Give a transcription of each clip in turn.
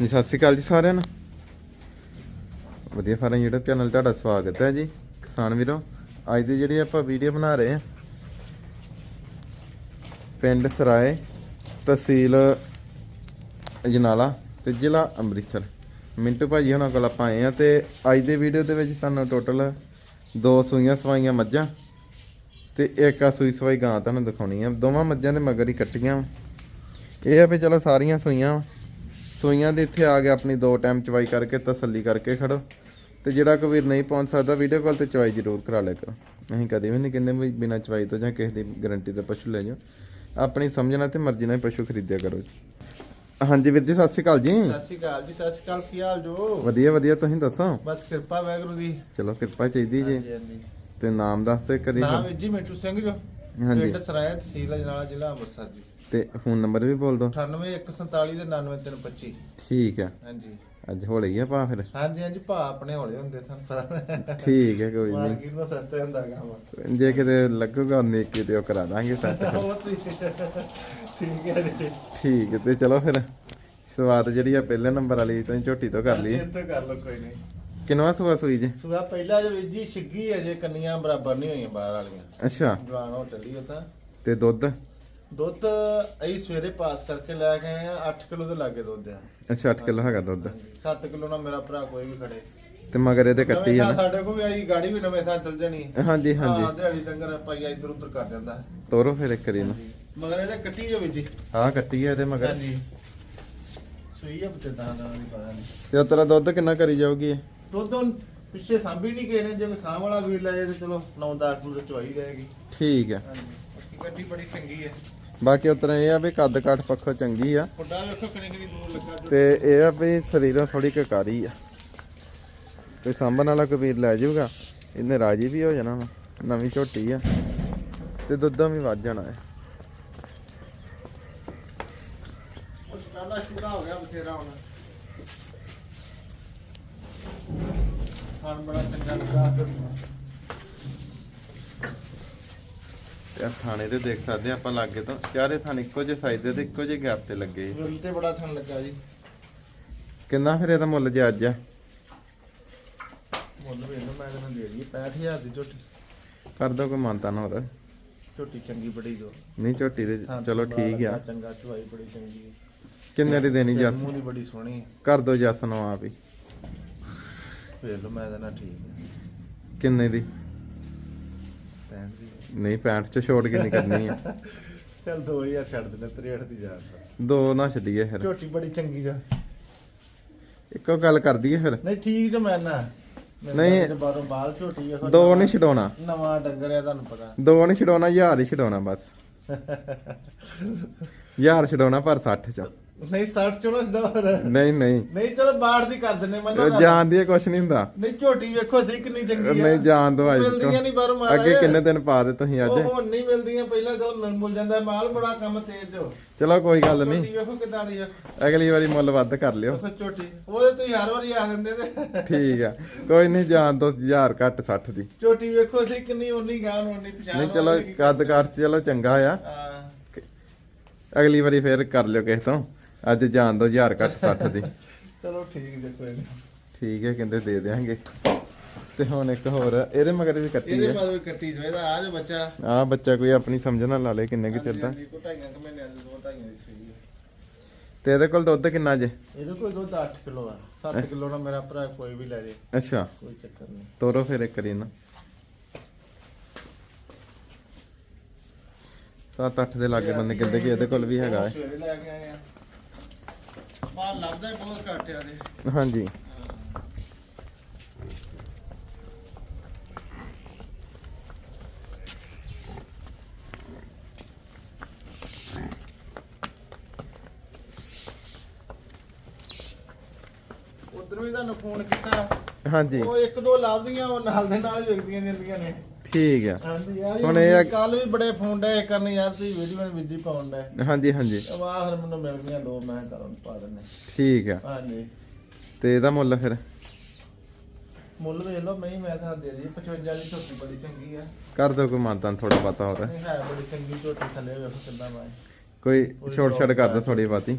ਜੀ ਸਤਿ ਸ਼੍ਰੀ ਅਕਾਲ ਜੀ ਸਾਰਿਆਂ ਨੂੰ। ਵਧੀਆ ਫਾਰਮ YouTube ਚੈਨਲ ਤੁਹਾਡਾ ਸਵਾਗਤ ਹੈ ਜੀ, ਕਿਸਾਨ ਵੀਰੋ। ਅੱਜ ਦੀ ਜਿਹੜੀ ਆਪਾਂ ਵੀਡੀਓ ਬਣਾ ਰਹੇ ਹਾਂ, ਪਿੰਡ ਸਰਾਏ ਤਹਿਸੀਲ ਅਜਨਾਲਾ ਤੇ ਜ਼ਿਲ੍ਹਾ ਅੰਮ੍ਰਿਤਸਰ। ਮਿੰਟੂ ਭਾਜੀ ਉਹਨਾਂ ਕੋਲ ਆਪਾਂ ਆਏ ਆ ਤੇ ਅੱਜ ਦੇ ਵੀਡੀਓ ਦੇ ਵਿੱਚ ਤੁਹਾਨੂੰ ਟੋਟਲ ਦੋ ਸੂਈਆਂ ਸਵਾਈਆਂ ਮੱਝਾਂ ਤੇ ਇੱਕ ਆ ਸੂਈ ਸਵਾਈ ਗਾਂ ਤੁਹਾਨੂੰ ਦਿਖਾਉਣੀ ਆ। ਦੋਵਾਂ ਮੱਝਾਂ ਦੇ ਮਗਰ ਹੀ ਕੱਟੀਆਂ। ਇਹ ਆ ਵੀ ਚਲੋ ਸਾਰੀਆਂ ਸੂਈਆਂ ਵਾਂ। ਸੂਈਆਂ ਦੇ ਇੱਥੇ ਆ ਕੇ ਆਪਣੀ ਦੋ ਟਾਈਮ ਚਵਾਈ ਕਰਕੇ ਤਸੱਲੀ ਕਰਕੇ ਖੜੋ। ਤੇ ਜਿਹੜਾ ਕੋਈ ਵੀਰ ਨਹੀਂ ਪਹੁੰਚ ਸਕਦਾ ਵੀਡੀਓ ਕਾਲ ਤੇ ਚਵਾਈ ਜ਼ਰੂਰ ਕਰਾ ਲਿਆ ਕਰੋ। ਅਸੀਂ ਕਦੇ ਵੀ ਨਹੀਂ ਕਹਿੰਦੇ ਵੀ ਬਿਨਾਂ ਚਵਾਈ ਤੋਂ ਜਾਂ ਕਿਸੇ ਦੀ ਗਾਰੰਟੀ ਤੇ ਪਸ਼ੂ ਲੈ ਜਾਓ। ਆਪਣੀ ਸਮਝਣਾ ਤੇ ਮਰਜ਼ੀ ਨਾਲ ਪਸ਼ੂ ਖਰੀਦਿਆ ਕਰੋ ਹਾਂਜੀ ਵੀਰ ਜੀ ਸਤਿ ਸ਼੍ਰੀ ਅਕਾਲ ਜੀ। ਸਤਿ ਸ਼੍ਰੀ ਅਕਾਲ ਜੀ ਸਤਿ ਸ਼੍ਰੀ ਅਕਾਲ ਕੀ ਹਾਲ ਜੋ? ਵਧੀਆ ਵਧੀਆ ਤੁਸੀਂ ਦੱਸੋ? ਬਸ ਕਿਰਪਾ ਵਾਹਿਗੁਰੂ ਦੀ। ਚਲੋ ਕਿਰਪਾ ਚਾਹੀਦੀ ਜੀ। ਤੇ ਨਾਮ ਦੱਸ ਤੇ ਕਰੀ ਨਾਮ ਜੀ ਮਿੰਟੂ ਸਿੰਘ ਜੋ। ਹਾਂਜੀ। ਪਿੰਡ ਸਰਾਇਆ ਤਹਿਸੀਲ ਅਜਨਾਲਾ ਜ਼ਿਲ੍ਹਾ ਅੰਮ੍ਰਿਤਸਰ ਜੀ। ਤੇ ਫੋਨ ਨੰਬਰ ਵੀ ਬੋਲ ਦਿਓ 98147 ਤੇ 99325 ਠੀਕ ਆ। ਹਾਂਜੀ। ਅੱਜ ਹੋਲੇ ਹੀ ਆ ਭਾ ਫਿਰ? ਹਾਂਜੀ ਹਾਂਜੀ ਭਾ ਆਪਣੇ ਹੌਲੇ ਹੁੰਦੇ ਸਨ। ਪਤਾ ਠੀਕ ਹੈ ਕੋਈ ਨਹੀਂ। ਮਾਰਕੀਟ ਦਾ ਸਸਤੇ ਹੁੰਦਾ ਕੰਮ। ਜੇ ਕਿਤੇ ਲੱਗੂਗਾ ਨੇਕੀ ਤੇ ਉਹ ਕਰਾ ਦਾਂਗੇ ਸੱਚ ਤੇ- ਠੀਕ ਹੈ ਠੀਕ ਹੈ ਤੇ ਚਲੋ ਫਿਰ। ਸ਼ੁਰੂਆਤ ਜਿਹੜੀ ਆ ਪਹਿਲੇ ਨੰਬਰ ਵਾਲੀ ਤੋਂ ਹੀ ਝੋਟੀ ਤੋਂ ਕਰ ਲਈਏ। ਇੱਥੇ ਕਰ ਲਓ ਕੋਈ ਨਹੀਂ। ਕਿੰਨਵਾ ਸੂਆ ਸੂਈ ਜੀ? ਸੁਗਾ ਪਹਿਲਾ ਜੋ ਜੀ ਛਿੱਗੀ ਹੈ ਜੇ ਕੰਨੀਆਂ ਬਰਾਬਰ ਨਹੀਂ ਹੋਈਆਂ ਬਾਹਰ ਵਾਲੀਆਂ। ਅੱਛਾ। ਜਵਾਨ ਹੋ ਚੱਲੀ ਉਹ ਤਾਂ। ਤੇ ਦੁੱਧ? ਦੁੱਧ ਅਸੀਂ ਸਵੇਰੇ ਪਾਸ ਕਰਕੇ ਲੈ ਕੇ ਆਏ ਆ 8 ਕਿਲੋ ਦੇ ਲਾਗੇ ਦੁੱਧ ਆ। ਅੱਛਾ 8 ਕਿਲੋ ਹੈਗਾ ਦੁੱਧ। 7 ਕਿਲੋ ਨਾਲ ਮੇਰਾ ਭਰਾ ਕੋਈ ਵੀ ਖੜੇ। ਤੇ ਮਗਰ ਇਹਦੇ ਕੱਟੀ ਆ ਨਾ। ਸਾਡੇ ਕੋਲ ਵੀ ਆਈ ਗਾੜੀ ਵੀ ਨਵੇਂ ਥਾਂ ਚੱਲ ਜਾਣੀ। ਹਾਂਜੀ ਹਾਂ ਹਾਂਜੀ। ਦਿਹਾੜੀ ਡੰਗਰ ਪਾਈਆ ਇੱਧਰ ਉੱਧਰ ਕਰ ਜਾਂਦਾ। ਹੈ। ਤੋਰੋ ਫਿਰ ਇੱਕ ਵਾਰੀ ਨਾ ਮਗਰ ਇਹਦੇ ਕੱਟੀ ਜੋ ਵਿੱਚ ਆਹ ਕੱਟੀ ਆ ਇਹਦੇ ਮਗਰ। ਹਾਂਜੀ। ਸਹੀ ਆ ਬਤੇ ਦਾ ਨਹੀਂ ਪਤਾ ਨਹੀਂ ਤੇ ਤੇਰਾ ਦੁੱਧ ਕਿੰਨਾ ਕਰੀ ਜਾਊਗੀ? ਦੁੱਧ ਪਿੱਛੇ ਸਾਂਭੀ ਨਹੀਂ ਗਏ ਨੇ ਜੇ ਸਾਂਭ ਵਾਲਾ ਵੀਰ ਲੈ ਜਾਏ ਤੇ ਚਲੋ 9-10 ਕਿਲੋ ਚਵਾਈ ਜਾਏਗੀ। ਠੀਕ ਆ। ਹਾਂਜੀ। ਕੱਟੀ ਬੜੀ ਚੰਗੀ ਹੈ ਬਾਕੀ ਉਤਰਾ ਇਹ ਆ ਵੀ ਕੱਦ ਕਾਠ ਪੱਖੋਂ ਚੰਗੀ ਆ। ਫੁੱਡਾ ਵੇਖੋ ਕਿੰਨੀ ਕਿੰਨੀ ਦੂਰ ਲੱਗਾ ਜੋ। ਤੇ ਇਹ ਆ ਵੀ ਸਰੀਰੋਂ ਥੋੜੀ ਕਕਾਰੀ ਆ। ਤੇ ਸਾਂਭਣ ਵਾਲਾ ਕਬੀਰ ਲੈ ਜਾਊਗਾ। ਇਹਨੇ ਰਾਜੀ ਵੀ ਹੋ ਜਾਣਾ ਵਾ। ਨਵੀਂ ਝੋਟੀ ਆ। ਤੇ ਦੁੱਧਾਂ ਵੀ ਵੱਧ ਜਾਣਾ ਹੈ ਉਹ ਸਟਾਲਾ ਸ਼ੁਗਾ ਹੋ ਗਿਆ ਬਥੇਰਾ ਹੁਣ। ਹਾਂ ਬੜਾ ਚੰਗਾ ਲੱਗਾ ਆਹ ਥਾਣੇ ਤੇ ਦੇਖ ਸਕਦੇ ਆ ਆਪਾਂ ਲਾਗੇ ਤੋਂ। ਚਾਰੇ ਥਾਣ ਇੱਕੋ ਜਿਹੇ ਸਾਈਜ਼ ਦੇ ਤੇ ਇੱਕੋ ਜਿਹੇ ਗੈਪ ਤੇ ਲੱਗੇ ਵਿਲ ਤੇ ਬੜਾ ਥਣ ਲੱਗਾ ਜੀ। ਕਿੰਨਾ ਫਿਰ ਇਹਦਾ ਮੁੱਲ ਜੇ ਅੱਜ ਆ? ਮੁੱਲ ਵੇਖ ਲਓ ਮੈਂ ਇਹਨਾਂ ਦੇ ਦੀ 65000 ਦੀ ਝੋਟੀ। ਕਰ ਦੋ ਕੋਈ ਮਾਨਤਾ ਨਾ ਹੋਰ ਝੋਟੀ ਚੰਗੀ ਬੜੀ ਜੋ। ਨਹੀਂ ਝੋਟੀ ਦੇ ਚਲੋ ਠੀਕ ਆ। ਚੰਗਾ ਚੁਆਈ ਬੜੀ ਚੰਗੀ। ਹੈ ਕਿੰਨੇ ਦੀ ਦੇਣੀ ਜੱਸ? ਮੂੰਹ ਦੀ ਬੜੀ ਸੋਹਣੀ। ਹੈ ਕਰ ਦੋ ਜੱਸ ਨੂੰ ਆਪ ਹੀ। ਵੇਖ ਲਓ ਮੈਂ ਤਾਂ ਨਾ ਠੀਕ ਹੈ ਕਿੰਨੇ ਦੀ? ਪੈਣ ਦੀ। ਨਹੀਂ 65 ਚ ਛੋਟ ਕਿੰਨੀ ਕਰਨੀ ਆ। ਚਲ 2000 ਛੱਡ ਦਿੰਦੇ 63 ਦੀ ਜਾ ਦੋ ਨਾ ਛੱਡੀਏ ਫਿਰ। ਝੋਟੀ ਬੜੀ ਚੰਗੀ ਜਾ ਇੱਕੋ ਗੱਲ ਕਰ ਦਈਏ ਫਿਰ। ਨਹੀਂ ਠੀਕ ਜੋ ਮੈਂ ਨਾ ਨਹੀਂ। ਬਾਹਰੋਂ ਬਾਹਰ ਝੋਟੀ ਵੇਖੋ ਦੋ ਨਹੀਂ ਛਡਾਉਣਾ। ਨਵਾਂ ਡੰਗਰ ਆ ਤੁਹਾਨੂੰ ਪਤਾ। ਦੋ ਨਹੀਂ ਛਡਾਉਣਾ ਹਜ਼ਾਰ ਹੀ ਛਡਾਉਣਾ ਬਸ। ਹਜ਼ਾਰ ਛਡਾਉਣਾ ਪਰ 60 ਚ। ਨਹੀਂ 60 ਚਲੋ ਡਰ ਨਹੀਂ ਨਹੀਂ। ਨਹੀਂ ਚਲੋ ਬਾੜ ਦੀ ਕਰ ਦਿੰਨੇ ਮੰਨੋ ਉਹ ਗੱਲ। ਜਾਣ ਦੀ ਕੁਛ ਨਹੀਂ ਹੁੰਦਾ। ਨਹੀਂ ਝੋਟੀ ਵੇਖੋ ਸਹੀ ਕਿੰਨੀ ਚੰਗੀ ਆ। ਨਹੀਂ ਜਾਣ ਦੋ ਅੱਜ ਮਿਲਦੀਆਂ ਨਹੀਂ ਬਾਹਰੋਂ ਮਾਰਾ ਅੱਗੇ ਕਿੰਨੇ ਦਿਨ ਪਾ ਦੇ ਤੁਸੀਂ ਅੱਜ? ਉਹ ਹੁਣ ਨਹੀਂ ਮਿਲਦੀਆਂ ਪਹਿਲਾਂ ਜਦੋਂ ਮਿਲ ਮੁਲ ਜਾਂਦਾ ਮਾਲ ਬੜਾ ਕੰਮ ਤੇਜ਼ ਜੋ ਚਲੋ ਕੋਈ ਗੱਲ ਨਹੀਂ। ਝੋਟੀ ਵੇਖੋ ਕਿਦਾਂ ਦੀ ਆ। ਅਗਲੀ ਵਾਰੀ ਮੁੱਲ ਵੱਧ ਕਰ ਲਿਓ। ਵੇਖੋ ਝੋਟੀ। ਉਹਦੇ ਤੁਸੀਂ ਹਰ ਵਾਰੀ ਆ ਦਿੰਦੇ ਤੇ। ਠੀਕ ਆ। ਕੋਈ ਨਹੀਂ ਜਾਣ ਦੋ ਹਜ਼ਾਰ ਘੱਟ 60 ਦੀ। ਝੋਟੀ ਵੇਖੋ ਸਹੀ ਕਿੰਨੀ ਉਨੀ ਗਾਂ ਨੂੰ ਉਨੀ ਪਛਾਣ ਨਹੀਂ ਚਲੋ ਕੱਦ ਕਾਠ ਚਲੋ ਚੰਗਾ ਆ। ਹਾਂ। ਅਗਲੀ ਵਾਰੀ ਫੇਰ ਕਰ ਲਿਓ ਕਿਸੇ ਤੋਂ। ਅੱਜ ਜਾਣ ਦੋ ਹਜ਼ਾਰ ਘੱਟ 60 ਦੀ। ਚਲੋ ਠੀਕ ਜੇ ਕੋਈ ਨਹੀਂ ਠੀਕ ਹੈ ਕਹਿੰਦੇ ਦੇ ਦੇਾਂਗੇ ਤੇ ਹੁਣ ਇੱਕ ਹੋਰ ਆ, ਇਹਦੇ ਮਗਰ ਵੀ ਕੱਟੀ ਇਹਦੇ ਹੈ ਬਾਰੇ ਕੱਟੀ ਜੋ ਇਹਦਾ ਆ ਜੋ ਬੱਚਾ। ਆ ਬੱਚਾ ਕੋਈ ਆਪਣੀ ਸਮਝ ਨਾਲ ਲਾ ਲੇ ਕਿੰਨੇ ਕੁ ਚਿਰ ਦਾ। ਹਾਂਜੀ, ਕੋਈ ਢਾਈਆਂ ਕੁ ਮਹੀਨਿਆਂ ਦੀ ਦੋ ਢਾਈਆਂ ਦੀ ਸੂਈ ਹੈ। ਤੇ ਇਹਦੇ ਕੋਲ ਦੁੱਧ ਕਿੰਨਾ ਜੇ? ਇਹਦੇ ਕੋਲ ਦੁੱਧ 8 ਕਿਲੋ ਆ। 7 ਕਿਲੋ ਨਾਲ ਮੇਰਾ ਭਰਾ ਕੋਈ ਵੀ ਲੈ ਜੇ। ਅੱਛਾ। ਕੋਈ ਚੱਕਰ ਨਹੀਂ। ਤੋਰੋ ਫਿਰ ਇੱਕ ਵਾਰੀ ਨਾ ਸੱਤ ਅੱਠ ਦੇ ਲਾਗੇ ਬੰਦੇ ਕਹਿੰਦੇ ਕਿ ਇਹਦੇ ਕੋਲ ਵੀ ਹੈਗਾ ਹੈ ਸਵੇਰੇ ਲੈ ਕੇ ਆਏ ਆ। ਮਾਲ ਲੱਭਦਾ ਹੀ ਬਹੁਤ ਘੱਟ ਆ ਦੇ ਹਾਂਜੀ। ਉਧਰ ਵੀ ਤੁਹਾਨੂੰ ਫੋਨ ਕੀਤਾ। ਹਾਂਜੀ। ਉਹ ਇੱਕ ਦੋ ਲੱਭਦੀਆਂ ਉਹ ਨਾਲ ਦੇ ਨਾਲ ਹੀ ਵਿਕਦੀਆਂ ਜਾਂਦੀਆਂ ਨੇ। ਠੀਕ ਆ। ਹਾਂਜੀ ਯਾਰ ਹੁਣ ਇਹ ਕੱਲ ਵੀ ਬੜੇ ਫੋਨ ਡੇ ਕਰਨ ਯਾਰ ਤੁਸੀਂ ਵੀਡੀਓ ਨੇ ਵਿਧੀ ਪਾਉਣ ਡੇ ਹਾਂਜੀ ਹਾਂਜੀ। ਵਾਹ ਫਿਰ ਮੈਨੂੰ ਮਿਲ ਗਈਆਂ ਦੋ ਮੈਂ ਕਰਨ ਪਾ ਦਿੰਨੇ ਠੀਕ ਆ। ਹਾਂਜੀ। ਤੇ ਇਹਦਾ ਮੁੱਲ ਫਿਰ? ਮੁੱਲ ਵੇਖ ਲਓ ਮੈਂ ਮੈਂ ਤਾਂ ਦੇ ਦੀ 55 ਦੀ ਝੋਟੀ ਬੜੀ ਚੰਗੀ ਆ। ਕਰ ਦੋ ਕੋਈ ਮਾਨਤਾਨ ਥੋੜਾ ਪਤਾ ਹੋਰ। ਹੈ ਬੜੀ ਚੰਗੀ ਝੋਟੀ ਥੱਲੇ ਵੇਖੋ ਕਿੰਨਾ ਮੈਂ ਕੋਈ ਛੋਟ ਛੜ ਕਰ ਦੋ ਥੋੜੀ ਬਾਤੀ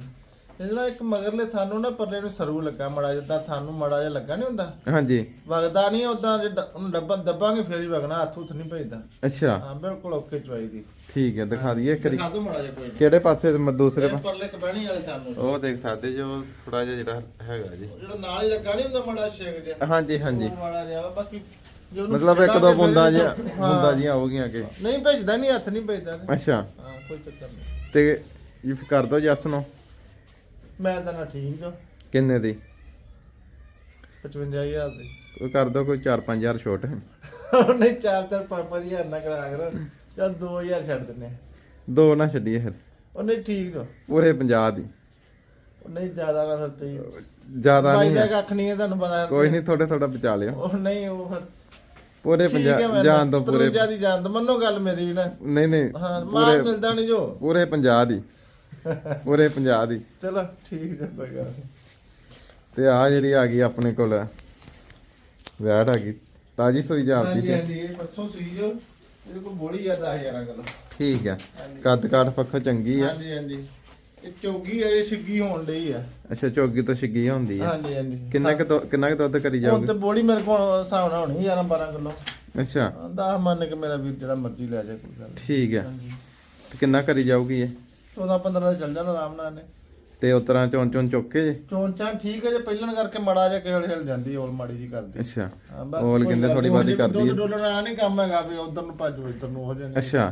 ਇਹਦਾ ਇੱਕ ਮਗਰਲੇ ਥਾਨੂੰ ਨਾ ਪਰਲੇ ਨੂੰ ਸਰੂ ਲੱਗਾ ਮੜਾ ਜਿੱਦਾਂ ਥਾਨੂੰ ਮੜਾ ਜਿਹਾ ਲੱਗਾ ਨਹੀਂ ਹੁੰਦਾ? ਹਾਂਜੀ। ਵਗਦਾ ਨਹੀਂ ਉਦਾਂ ਜੇ ਡ- ਉਹਨੂੰ ਡੱਬਾ ਦੱਬਾਂਗੇ ਫੇਰ ਹੀ ਵਗਣਾ ਹੱਥ ਹੁੱਥ ਨਹੀਂ ਭੇਜਦਾ। ਅੱਛਾ। ਹਾਂ ਬਿਲਕੁਲ ਓਕੇ ਚਵਾਈ ਦੀ। ਠੀਕ ਹੈ ਦਿਖਾ ਦਈਏ ਕਰੀ ਦਿਖਾ ਦੋ ਮੜਾ ਜਿਹਾ ਕੋਈ ਕਿਹੜੇ ਪਾਸੇ ਮ- ਦੂਸਰੇ ਨਹੀਂ ਪਰਲੇ ਕਬਹਿਣੀ ਵਾਲੇ ਥਾਨੂੰ ਉਹ ਦੇਖ ਸਕਦੇ ਜੋ ਥੋੜਾ ਜਿਹਾ ਜਿਹੜਾ ਹੈਗਾ ਜੀ। ਜਿਹੜਾ ਨਾਲ ਹੀ ਲੱਗਾ ਨਹੀਂ ਹੁੰਦਾ ਮੜਾ ਛੇਕ ਜਿਹਾ? ਹਾਂਜੀ ਹਾਂਜੀ। ਉਹ ਮਾੜਾ ਜਿਹਾ ਵਾ, ਬਾਕੀ ਜੇ ਉਹਨੂੰ ਮਤਲਬ ਇੱਕ ਦੋ ਛੱਡਾਂਗੇ ਬੂੰਦਾਂ ਫਿਰ ਹਾਂ। ਬੂੰਦਾਂ ਜਿਹੀਆਂ ਆਉਗੀਆਂ ਕਿ ਨਹੀਂ ਭੇਜਦਾ ਨਹੀਂ ਹੱਥ ਨਹੀਂ ਭੇਜਦਾ। ਅੱਛਾ। ਹਾਂ ਕੋਈ ਚੱਕਰ ਨਹੀਂ ਤੇ ਇਫ ਕਰ ਦੋ ਜੱਸ ਨੂੰ। ਮੈਂ ਤਾਂ ਨਾ ਠੀਕ ਜੋ ਕਿੰਨੇ ਦੀ? 55000 ਦੀ। ਕੋਈ ਕਰ ਦੋ ਕੋਈ 4-5000 ਛੋਟ। ਨਹੀਂ ਚਾਰ ਚਾਰ ਪੰਜ ਪੰਜ ਹਜ਼ਾਰ ਨਾ ਕਰਾ ਕਰੋ। ਚਲ 2000 ਛੱਡ ਦਿੰਨੇ। ਦੋ ਨਾ ਛੱਡੀਏ ਫਿਰ। ਉਹ ਨਹੀਂ ਠੀਕ ਜੋ ਪੂਰੇ 50 ਦੀ। ਉਹ ਨਹੀਂ ਜ਼ਿਆਦਾ ਨਾ ਫਿਰ ਤੁਸੀਂ। ਜ਼ਿਆਦਾ ਬਾਈ ਨਹੀਂ ਦਾ ਹੈ। ਕੱਖ ਨਹੀਂ ਹੈ ਤੁਹਾਨੂੰ ਪਤਾ ਕੋਈ ਨਹੀਂ ਥੋੜੇ ਥੋੜਾ ਬਚਾ ਲਿਓ ਉਹ ਨਹੀਂ ਉਹ ਫਿਰ ਪੂਰੇ ਠੀਕ ਹੈ 50 ਮੈਂ ਜਾਨ ਤੋਂ ਪੂਰੇ। ਜਿਆਦੀ ਜਾਨ ਤੋਂ ਮੰਨੋ ਗੱਲ ਮੇਰੀ ਵੀ ਨਾ। ਨਹੀਂ ਨਹੀਂ ਹਾਂ ਮਾਲ ਪੂਰੇ ਮਿਲਦਾ ਨਹੀਂ ਜੋ। ਪੂਰੇ 50 ਦੀ। ਪੂਰੇ 50 ਦੀ। ਚਲੋ ਠੀਕ ਜੋ ਕੋਈ ਗੱਲ ਨਹੀਂ। ਤੇ ਆ ਜਿਹੜੀ ਆ ਗਈ ਆਪਣੇ ਕੋਲ ਵੈਟ ਆ ਗਈ। ਤਾਜੀ ਸੋਈ ਜਾਪਦੀ ਹਾਂਜੀ ਤੇ? ਹਾਂਜੀ ਇਹ ਪਰਸੋਂ ਸੂਈ ਜੋ। ਇਹਦੇ ਕੋਲ ਬੋਲੀ ਆ 10000 ਕਿਲੋ। ਠੀਕ ਆ। ਕੱਦ ਕਾਠ ਪੱਖੋਂ ਚੰਗੀ ਆ। ਹਾਂਜੀ ਹਾਂਜੀ। ਇਹ ਚੌਗੀ ਹੈ ਇਹ ਛਿੱਗੀ ਹੋਣ ਲਈ ਆ। ਅੱਛਾ ਚੌਗੀ ਤੋਂ ਛਿੱਗੀ ਹੁੰਦੀ ਆ। ਹਾਂਜੀ ਹਾਂਜੀ। ਕਿੰਨਾ ਕੁ ਕਿੰਨਾ ਕੁ ਦੁੱਧ ਕਰੀ ਹੁਣ ਜਾਊਗੀ? ਤੇ ਬੋਲੀ ਮੇਰੇ ਕੋਲ ਹਿਸਾਬ ਨਾਲ ਹੋਣੀ 11 12 ਕਿਲੋ। ਅੱਛਾ। 10 ਮੰਨ ਕੇ ਮੇਰਾ ਵੀਰ ਜਿਹੜਾ ਮਰਜ਼ੀ ਲੈ ਜਾ ਕੋਈ ਗੱਲ ਨੀ। ਠੀਕ ਆ। ਹਾਂਜੀ। ਤੇ ਕਿੰਨਾ ਕਰੀ ਜਾਊਗੀ ਇਹ? 14 15 ਦਾ ਚੱਲ ਜਾਣਾ ਆਰਾਮ ਨਾਲ ਨੇ ਤੇ ਉਸ ਤਰ੍ਹਾਂ ਚੌਂ ਚੌਂ ਚੁੱਕ ਕੇ ਜੇ? ਚੋਣ ਚਾਂ ਠੀਕ ਹੈ ਜੇ ਪਹਿਲਣ ਕਰਕੇ ਮੜਾ ਜਾ ਕੇ ਹਿਲ ਜਾਂਦੀ ਔਲ ਮਾੜੀ ਜੀ ਕਰਦੀ। ਅੱਛਾ। ਹਾਂ, ਬਸ ਔਲ ਕੋਈ ਕਹਿੰਦੇ ਗੱਲ ਥੋੜੀ ਨੀ, ਹੁਣ ਕਰਦੀ ਦੁੱਧ ਆ ਡੋਲਣ ਆ ਨਹੀਂ ਕੰਮ ਹੈਗਾ ਵੀ ਉਧਰ ਨੂੰ ਭੱਜੋ ਇੱਧਰ ਨੂੰ ਹੋ ਜਾਂਦੀ ਅੱਛਾ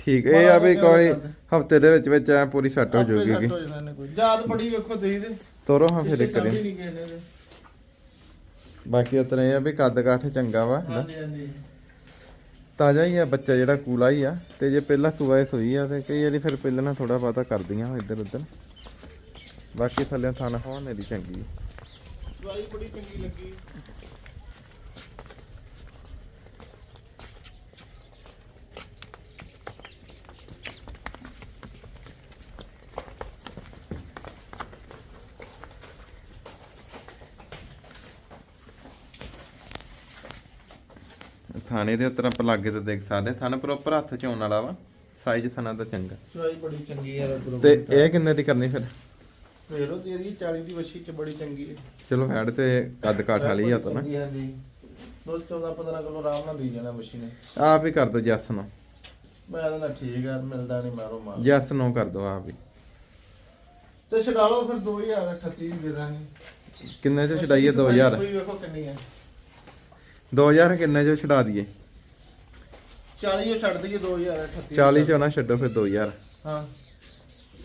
ਠੀਕ ਇਹ ਆ ਵੀ ਕੋਈ ਹਫ਼ਤੇ ਦੇ ਵਿੱਚ ਵਿੱਚ ਐ ਪੂਰੀ ਸੈੱਟ ਹੋ ਜਾਊਗੀ ਗੀ। ਯਾਦ ਬੜੀ ਵੇਖੋ ਤੁਸੀਂ ਤੇ। ਤੋਰੋ ਹਾਂ ਫਿਰ ਇੱਕ ਸਾਂਭੀ ਵਾਰੀ। ਨਹੀਂ ਕਿਸੇ ਨੇ ਤੇ। ਬਾਕੀ ਉਸ ਤਰ੍ਹਾਂ ਇਹ ਆ ਵੀ ਕੱਦ ਕਾਠ ਚੰਗਾ ਵਾ। ਹਾਂਜੀ ਹਾਂਜੀ। ਤਾਜ਼ਾ ਹੀ ਆ, ਬੱਚਾ ਜਿਹੜਾ ਕੂਲਾ ਹੀ ਆ, ਤੇ ਜੇ ਪਹਿਲਾਂ ਸੂਆ ਇਹ ਸੋਈ ਆ, ਤੇ ਕਈ ਵਾਰੀ ਫਿਰ ਪਹਿਲਾਂ ਥੋੜਾ ਬਹੁਤਾ ਕਰਦੀਆਂ ਇੱਧਰ ਉੱਧਰ ਬਾਕੀ ਥੱਲੇ ਥਾਨ ਹੋਣ ਮੇਰੀ ਚੰਗੀ ਆ। ਬੜੀ ਚੰਗੀ ਲੱਗੀ ਥਾਣੇ ਦੇ ਉੱਤਰ ਆਪਾਂ ਲਾਗੇ ਤੇ ਦੇਖ ਸਕਦੇ ਥਾਣਾ ਪ੍ਰੋਪਰ ਹੱਥ ਚ ਆਉਣ ਵਾਲਾ ਵਾ। ਸਾਈਜ਼ ਥਾਣਾ ਦਾ ਚੰਗਾ। ਦਵਾਈ ਬੜੀ ਚੰਗੀ ਹੈ ਤੇ ਇਹ ਕਿੰਨੇ ਦੀ ਕਰਨੀ ਫਿਰ? ਤੇ ਇਹਦੀ 40 ਦੀ ਵਛੀ ਚ ਬੜੀ ਚੰਗੀ ਹੈ। ਚਲੋ ਹੈਡ ਤੇ ਕੱਦ ਕਾਠ ਵਾਲੀ ਆ ਤਾਂ ਨਾ। ਹਾਂਜੀ ਹਾਂਜੀ ਦੁੱਧ 14 15 ਕਿਲੋ ਆਰਾਮ ਨਾਲ ਦੀ ਜਾਣਾ ਵਛੀ ਨੇ। ਆਪ ਹੀ ਕਰ ਦੋ ਜੱਸ ਨੂੰ। ਮੈਂ ਤਾਂ ਨਾ ਠੀਕ ਆ ਮਿਲਦਾ ਨਹੀਂ ਮਾਰੋ ਮਾਰ। ਜੱਸ ਨੂੰ ਕਰ ਦੋ ਆਪ ਹੀ। ਤੇ ਛਡਾ ਲਓ ਫਿਰ 2038 ਦੇ ਦਾਂਗੇ। ਕਿੰਨੇ ਚ ਛਡਾਈਏ 2000 ਕੋਈ ਵੇਖੋ ਕਿੰਨੀ ਹੈ। 2000 ਕਿੰਨੇ ਚ ਛਡਾ ਦਈਏ? 40 ਉਹ ਛੱਡ ਦਈਏ 2038 40 ਚੋਂ ਨਾ ਛੱਡੋ ਫਿਰ 2000 ਹਾਂ।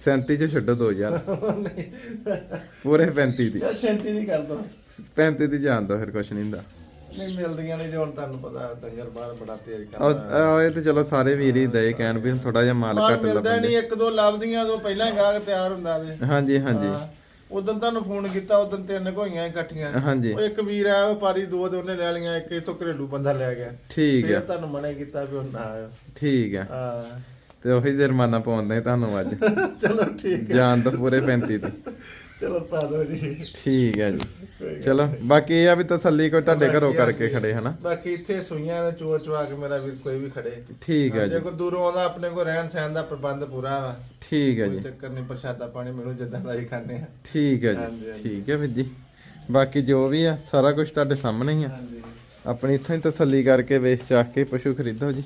37 ਚ ਛੱਡੋ 2000 ਨਹੀਂ। ਪੂਰੇ 35 ਦੀ। ਯਾਰ 37 ਦੀ ਕਰ ਦੋ। 35 ਦੀ ਜਾਣ ਦੋ ਫਿਰ ਕੁਛ ਨਹੀਂ ਹੁੰਦਾ। ਨਹੀਂ ਮਿਲਦੀਆਂ ਨਹੀਂ ਜੋ ਤੁਹਾਨੂੰ ਪਤਾ ਡੰਗਰ ਬਾਹਰ ਬੜਾ ਤੇਜ਼ ਕਰਦਾ। ਉਹ ਇਹ ਤੇ ਚਲੋ ਸਾਰੇ ਵੀਰ ਹੀ ਦਏ ਕਹਿਣ ਵੀ ਥੋੜਾ ਜਿਹਾ ਮਾਲ ਘੱਟ ਲੱਭਦਾ ਨਹੀਂ ਇੱਕ ਦੋ ਲੱਭਦੀਆਂ ਤੋਂ ਪਹਿਲਾਂ ਹੀ ਗਾਹਕ ਤਿਆਰ ਹੁੰਦਾ ਤੇ ਹਾਂਜੀ ਹਾਂਜੀ। ਉਦੋਂ ਤੁਹਾਨੂੰ ਫੋਨ ਕੀਤਾ ਉਦੋਂ ਤਿੰਨ ਘੋਈਆਂ ਇਕੱਠੀਆਂ। ਹਾਂਜੀ। ਉਹ ਇੱਕ ਵੀਰ ਆਇਆ ਵਪਾਰੀ ਦੋ ਤੇ ਉਹਨੇ ਲੈ ਲਈਆਂ ਇੱਕ ਇਥੋਂ ਘਰੇਲੂ ਬੰਦਾ ਲੈ ਗਿਆ। ਠੀਕ ਫਿਰ ਆ। ਤੁਹਾਨੂੰ ਮਨੇ ਕੀਤਾ ਵੀ ਉਹ ਨਾ ਆਇਓ। ਠੀਕ ਆ। ਹਾਂ। ਤੇ ਉਹੀ ਜੁਰਮਾਨਾ ਪਾਉਂਦੇ ਤੁਹਾਨੂੰ ਅੱਜ। ਚਲੋ ਠੀਕ ਹੈ ਜਾਣ ਤੋਂ ਪੂਰੇ 35 ਦੀ। ਚਲੋ ਪਾ ਦੋ ਜੀ। ਠੀਕ ਹੈ ਜੀ। ਚਲੋ ਬਾਕੀ ਇਹ ਆ ਵੀ ਤਸੱਲੀ ਕੋਈ ਤੁਹਾਡੇ ਘਰੋਂ ਕਰਕੇ। ਖੜੇ ਹਨਾ? ਬਾਕੀ ਇੱਥੇ ਸੂਈਆਂ ਨੇ ਚੋ ਚਵਾ ਕੇ ਮੇਰਾ ਵੀਰ ਕੋਈ ਵੀ ਖੜੇ। ਠੀਕ ਹੈ ਜੇ ਜੀ। ਕੋਈ ਦੂਰੋਂ ਆਉਂਦਾ ਆਪਣੇ ਕੋਲ ਰਹਿਣ ਸਹਿਣ ਦਾ ਪ੍ਰਬੰਧ ਪੂਰਾ ਵਾ। ਠੀਕ ਹੈ ਕੋਈ ਜੀ। ਚੱਕਰ ਨਹੀਂ ਪ੍ਰਸ਼ਾਦਾ ਪਾਣੀ ਮੈਨੂੰ ਜਿੱਦਾਂ ਦਾ ਹੀ ਖਾਣੇ ਆ। ਠੀਕ ਹੈ ਜੀ। ਠੀਕ ਹੈ ਵੀਰ ਜੀ। ਬਾਕੀ ਜੋ ਵੀ ਆ ਸਾਰਾ ਕੁਝ ਤੁਹਾਡੇ ਸਾਹਮਣੇ ਹੀ ਆ। ਹਾਂਜੀ। ਆਪਣੀ ਇੱਥੋਂ ਹੀ ਤਸੱਲੀ ਕਰਕੇ ਵੇਚ ਚਾਖ ਕੇ ਪਸ਼ੂ ਖਰੀਦੋ ਜੀ।